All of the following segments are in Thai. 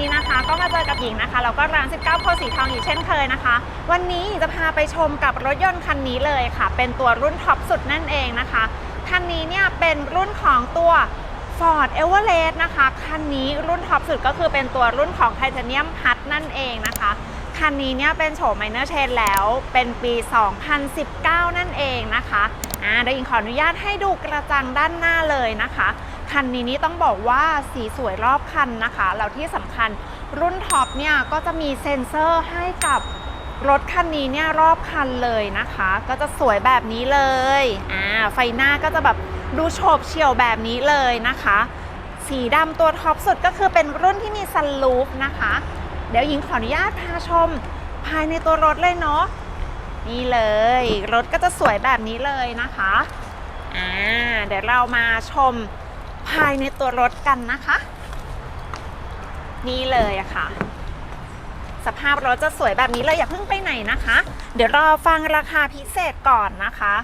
นี้นะคะ ก็มาเจอกับหญิงนะคะแล้วก็ร้าน 19โพสีทองอยู่เช่นเคยนะคะ วันนี้จะพาไปชมกับรถยนต์คันนี้เลยค่ะ เป็นตัวรุ่นท็อปสุดนั่นเองนะคะ คันนี้เนี่ยเป็นรุ่นของตัว Ford Everest นะคะ คันนี้รุ่นท็อปสุดก็คือเป็นตัวรุ่นของไทเทเนียมพัดนั่นเองนะคะ คันนี้เนี่ยเป็นโฉม Minor Change แล้วเป็นปี 2019 นั่นเองนะคะอ่าเดี๋ยวหญิงขออนุญาตให้ดูกระจังด้านหน้าเลยนะคะ คันนี้นี่ต้องบอกว่าสีสวยรอบคันนะคะแล้วที่สำคัญรุ่นท็อปเนี่ยก็จะมีเซ็นเซอร์ให้กับรถคันนี้เนี่ยรอบคันเลยนะคะ ก็จะสวยแบบนี้เลยอ่าไฟหน้าก็จะแบบดูโฉบเฉี่ยวแบบนี้เลยนะคะ สีดำตัวท็อปสุดก็คือเป็นรุ่นที่มีซันลูปนะคะ เดี๋ยวหญิงขออนุญาตพาชม ภายในตัวรถเลยเนาะนี่เลย รถก็จะสวยแบบนี้เลยนะคะอ่าเดี๋ยวเรามาชม ภายในตัวรถกันนะคะ นี่เลยอะค่ะ สภาพรถจะสวยแบบนี้เลยอย่าเพิ่งไปไหนนะคะ เดี๋ยวรอฟังราคาพิเศษก่อนนะคะ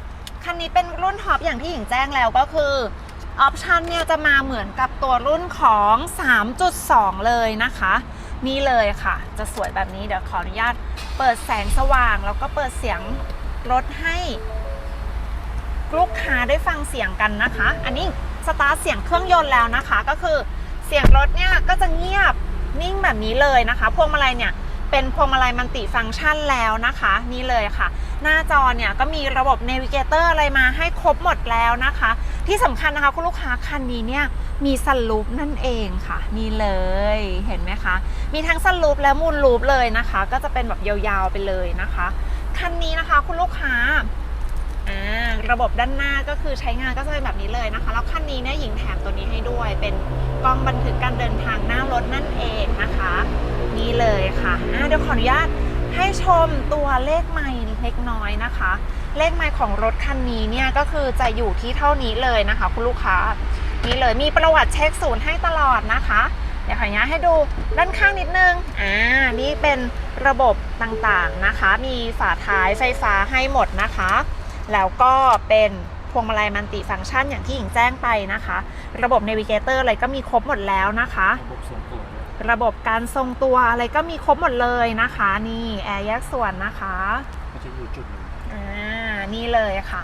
คันนี้เป็นรุ่นท็อปอย่างที่หญิงแจ้งแล้วก็คือออปชันเนี่ยจะมาเหมือนกับตัวรุ่นของ 3.2 เลยนะคะ นี่เลยค่ะ จะสวยแบบนี้เดี๋ยวขออนุญาตเปิดแสงสว่าง แล้วก็เปิดเสียงรถให้ลูกค้าได้ฟังเสียงกันนะคะ อันนี้ สตาร์ทเสียงเครื่องยนต์แล้วนะคะ ก็คือเสียงรถเนี่ยก็จะเงียบนิ่งแบบนี้เลยนะคะพวงมาลัยเนี่ยเป็นพวงมาลัยมัลติฟังก์ชันแล้วนะคะ นี่เลยค่ะ หน้าจอเนี่ยก็มีระบบเนวิเกเตอร์อะไรมาให้ครบหมดแล้วนะคะ ที่สำคัญนะคะคุณลูกค้าคันนี้เนี่ยมีซันลูปนั่นเองค่ะ นี่เลยเห็นไหมคะ มีทั้งซันลูปและมูลลูปเลยนะคะ ก็จะเป็นแบบยาวๆไปเลยนะคะ คันนี้นะคะคุณลูกค้า อ่าระบบด้านหน้าก็คือใช้งานก็จะเป็นแบบนี้เลยนะคะ แล้วคันนี้เนี่ยหญิงแถมตัวนี้ให้ด้วย เป็นกล้องบันทึกการเดินทางหน้ารถนั่นเองนะคะ นี่เลยค่ะอ่าเดี๋ยวขออนุญาตให้ชมตัวเลขไมล์เล็กน้อยนะคะ เลขไมล์ของรถคันนี้เนี่ยก็คือจะอยู่ที่เท่านี้เลยนะคะ คุณลูกค้านี่เลยมีประวัติเช็คศูนย์ให้ตลอดนะคะเดี๋ยวขออนุญาตให้ดูด้านข้างนิดนึง อ่า นี่เป็นระบบต่างๆนะคะ มีฝาท้ายไฟฟ้าให้หมดนะคะ แล้วก็เป็นพวงมาลัยมัลติฟังก์ชันอย่างที่หญิงแจ้งไปนะคะ ระบบเนวิเกเตอร์อะไรก็มีครบหมดแล้วนะคะ ระบบส่งตัวด้วยระบบการทรงตัวอะไรก็มีครบหมดเลยนะคะ นี่แอร์แยกส่วนนะคะก็จะอยู่จุดหนึ่งอ่านี่เลยค่ะ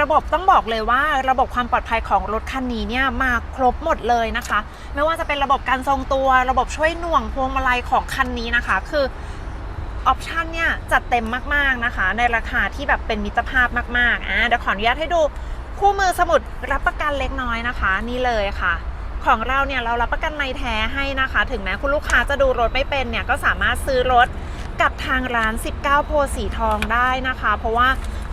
ระบบต้องบอกเลยว่าระบบความปลอดภัยของรถคันนี้เนี่ยมาครบหมดเลยนะคะ ไม่ว่าจะเป็นระบบการทรงตัว ระบบช่วยหน่วงพวงมาลัยของคันนี้นะคะ คือ ออปชันเนี่ยจัดเต็มมากๆนะคะ ในราคาที่แบบเป็นมิตรภาพมากๆอ่าเดี๋ยวขออนุญาตให้ดูคู่มือสมุดรับประกันเล็กน้อยนะคะ นี่เลยค่ะ ของเราเนี่ยเรารับประกันไม้แท้ให้นะคะ ถึงแม้คุณลูกค้าจะดูรถไม่เป็นเนี่ยก็สามารถซื้อรถกับทางร้าน 19 โพสีทองได้นะคะ เพราะว่า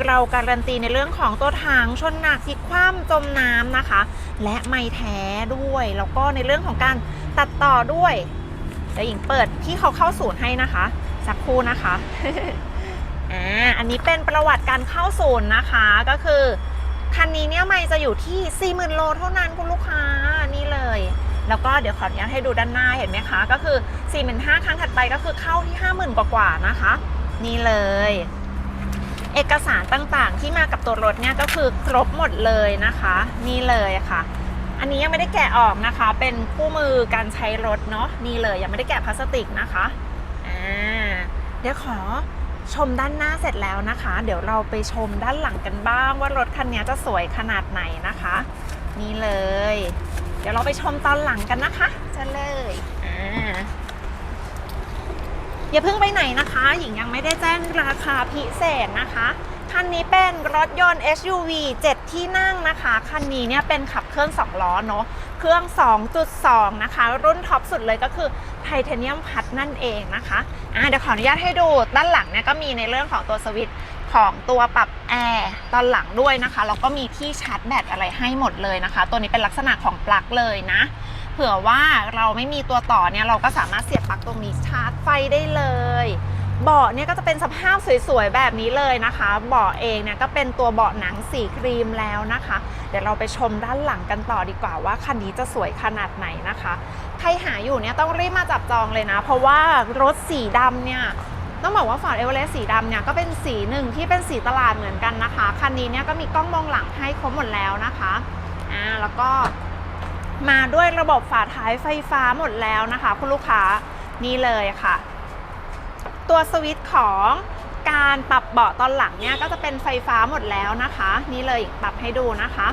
เราการันตีในเรื่องของตัวถังชนหนักพลิกคว่ำจมน้ำนะคะ และไม้แท้ด้วย แล้วก็ในเรื่องของการตัดต่อด้วยเดี๋ยวหญิงเปิดที่เขาเข้าศูนย์ให้นะคะ สักครู่นะคะอ่าอันนี้เป็นประวัติการเข้าศูนย์นะคะก็คือคันนี้เนี่ยไม่จะอยู่ที่ 40,000 โลเท่านั้นคุณลูกค้านี่เลย แล้วก็เดี๋ยวขออนุญาตให้ดูด้านหน้าเห็นไหมคะ ก็คือ 45,000ครั้งถัดไปก็คือเข้าที่ 50,000 กว่าๆนะคะ นี่เลย เอกสารต่างๆ ที่มากับตัวรถเนี่ยก็คือครบหมดเลยนะคะ นี่เลยค่ะ อันนี้ยังไม่ได้แกะออกนะคะ เป็นคู่มือการใช้รถเนาะนี่เลยยังไม่ได้แกะพลาสติกนะคะอ่า เดี๋ยวขอชมด้านหน้าเสร็จแล้วนะคะ เดี๋ยวเราไปชมด้านหลังกันบ้างว่ารถคันนี้จะสวยขนาดไหนนะคะ นี่เลย เดี๋ยวเราไปชมตอนหลังกันนะคะจะเลยอ่าอย่าเพิ่งไปไหนนะคะ หญิงยังไม่ได้แจ้งราคาพิเศษนะคะ คันนี้เป็นรถยนต์ SUV 7 ที่นั่งนะคะ คันนี้เนี่ยเป็นขับเคลื่อน2ล้อเนาะ เครื่อง 2.2 นะคะ รุ่นท็อปสุดเลยก็คือไทเทเนียมพัดนั่นเองนะคะอะเดี๋ยวขออนุญาตให้ดูด้านหลังเนี่ยก็มีในเรื่องของตัวสวิตช์ของตัวปรับแอร์ตอนหลังด้วยนะคะแล้วก็มีที่ชาร์จแบตอะไรให้หมดเลยนะคะ ตัวนี้เป็นลักษณะของปลั๊กเลยนะ เผื่อว่าเราไม่มีตัวต่อเนี่ยเราก็สามารถเสียบปลั๊กตรงนี้ชาร์จไฟได้เลย เบาะเนี่ยก็จะเป็นสภาพสวยๆแบบนี้เลยนะคะ เบาะเองเนี่ยก็เป็นตัวเบาะหนังสีครีมแล้วนะคะ เดี๋ยวเราไปชมด้านหลังกันต่อดีกว่าว่าคันนี้จะสวยขนาดไหนนะคะ ใครหาอยู่เนี่ยต้องรีบมาจับจองเลยนะ เพราะว่ารถสีดำเนี่ยต้องบอกว่า Ford Everest สีดำเนี่ยก็เป็นสีหนึ่งที่เป็นสีตลาดเหมือนกันนะคะ คันนี้เนี่ยก็มีกล้องมองหลังให้ครบหมดแล้วนะคะอ่าแล้วก็มาด้วยระบบฝาท้ายไฟฟ้าหมดแล้วนะคะ คุณลูกค้านี่เลยค่ะ ตัวสวิตช์ของการปรับเบาะตอนหลังเนี่ยก็จะเป็นไฟฟ้าหมดแล้วนะคะ นี่เลยปรับให้ดูนะคะ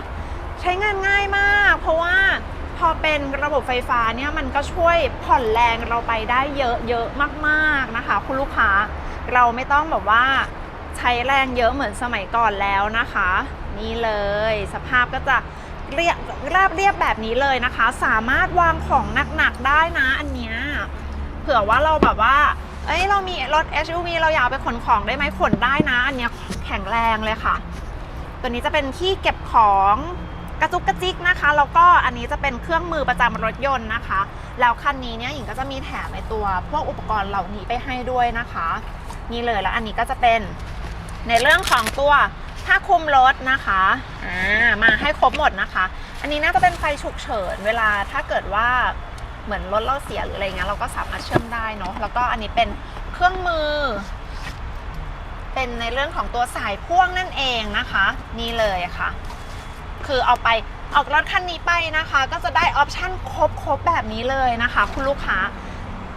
ใช้งานง่ายมาก เพราะว่าพอเป็นระบบไฟฟ้าเนี่ยมันก็ช่วยผ่อนแรงเราไปได้เยอะๆมากๆนะคะ คุณลูกค้าเราไม่ต้องแบบว่าใช้แรงเยอะเหมือนสมัยก่อนแล้วนะคะ นี่เลยสภาพก็จะเรียบราบเรียบแบบนี้เลยนะคะ สามารถวางของหนักๆได้นะอันเนี้ยเผื่อว่าเราแบบว่า เอ้ยเรามีรถ SUV เราอยากไปขนของได้ไหมขนได้นะ อันเนี้ยแข็งแรงเลยค่ะ ตัวนี้จะเป็นที่เก็บของกระจุกกระจิกนะคะแล้วก็อันนี้จะเป็นเครื่องมือประจำรถยนต์นะคะ แล้วคันนี้เนี่ยหญิงก็จะมีแถมในตัวพวกอุปกรณ์เหล่านี้ไปให้ด้วยนะคะ นี่เลยแล้วอันนี้ก็จะเป็นในเรื่องของตัวผ้าคลุมรถนะคะอ่ามาให้ครบหมดนะคะ อันนี้น่าจะเป็นไฟฉุกเฉิน เวลาถ้าเกิดว่า เหมือนรถเราเสียหรืออะไรเงี้ยเราก็สามารถเชื่อมได้เนาะแล้วก็อันนี้เป็นเครื่องมือ เป็นในเรื่องของตัวสายพ่วงนั่นเองนะคะ นี่เลยค่ะ คือเอาไปออกรถคันนี้ไปนะคะ ก็จะได้ออปชั่นครบครบแบบนี้เลยนะคะ คุณลูกค้า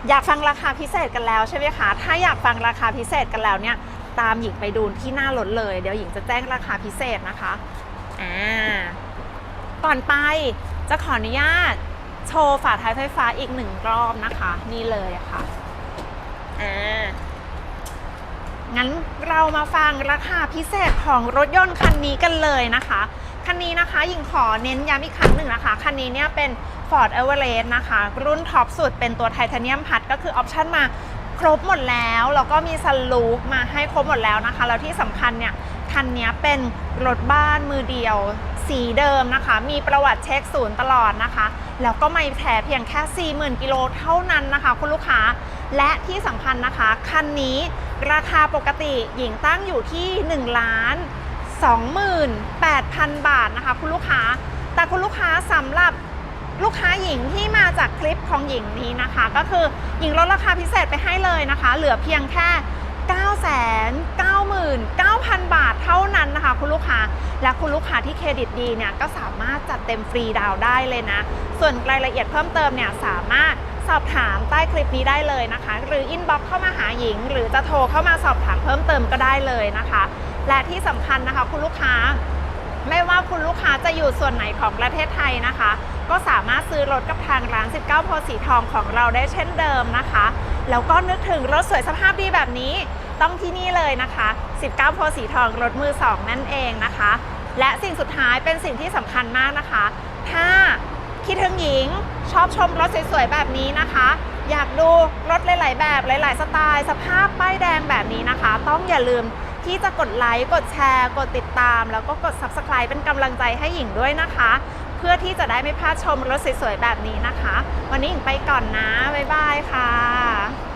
อยากฟังราคาพิเศษกันแล้วใช่ไหมคะ ถ้าอยากฟังราคาพิเศษกันแล้วเนี่ย ตามหญิงไปดูที่หน้ารถเลย เดี๋ยวหญิงจะแจ้งราคาพิเศษนะคะ อ่า ก่อนไปจะขออนุญาต โชว์ฝาท้ายไฟฟ้าอีกหนึ่งรอบนะคะ นี่เลยค่ะอ่างั้นเรามาฟังราคาพิเศษของรถยนต์คันนี้กันเลยนะคะ คันนี้นะคะหญิงขอเน้นย้ำอีกครั้งหนึ่งนะคะ คันนี้เนี่ยเป็น Ford Everest นะคะ รุ่นท็อปสุดเป็นตัวไทเทเนียมพัดก็คือออปชั่นมาครบหมดแล้ว แล้วก็มีซันลูปมาให้ครบหมดแล้วนะคะ แล้วที่สำคัญเนี่ย คันนี้เป็นรถบ้านมือเดียว สีเดิมนะคะ มีประวัติเช็คศูนย์ตลอดนะคะ แล้วก็ไม่แท้เพียงแค่ 40,000 กิโลเท่านั้นนะคะ คุณลูกค้า และที่สำคัญนะคะ คันนี้ราคาปกติหญิงตั้งอยู่ที่1ล้าน28,000 บาทนะคะ คุณลูกค้า แต่คุณลูกค้าสำหรับลูกค้าหญิงที่มาจากคลิปของหญิงนี้นะคะ ก็คือหญิงลดราคาพิเศษไปให้เลยนะคะ เหลือเพียงแค่ 999,000 บาทเท่า นั้นนะคะ คุณลูกค้าและคุณลูกค้าที่เครดิตดีเนี่ยก็สามารถจัดเต็มฟรีดาวได้เลยนะ ส่วนรายละเอียดเพิ่มเติมเนี่ยสามารถสอบถามใต้คลิปนี้ได้เลยนะคะ หรืออินบ็อกเข้ามาหาหญิง หรือจะโทรเข้ามาสอบถามเพิ่มเติมก็ได้เลยนะคะ และที่สำคัญนะคะ คุณลูกค้า ไม่ว่าคุณลูกค้าจะอยู่ส่วนไหนของประเทศไทยนะคะ ก็สามารถซื้อรถกับทางร้าน 19โพสีทองของเราได้เช่นเดิมนะคะ แล้วก็นึกถึงรถสวยสภาพดีแบบนี้ ต้องที่นี่เลยนะคะ 19โพสีทองรถมือ 2 นั่นเองนะคะ และสิ่งสุดท้ายเป็นสิ่งที่สำคัญมากนะคะ ถ้าคิดถึงหญิงชอบชมรถสวยๆแบบนี้นะคะ อยากดูรถหลายๆ แบบหลาย ๆ สไตล์ สภาพป้ายแดงแบบนี้นะคะ ต้องอย่าลืมที่จะกดไลค์กดแชร์ กดติดตาม แล้วก็กด Subscribe เป็นกำลังใจให้หญิงด้วยนะคะ เพื่อที่จะได้ไม่พลาดชมรถสวยๆแบบนี้นะคะ วันนี้หญิงไปก่อนนะ บ๊ายบายค่ะ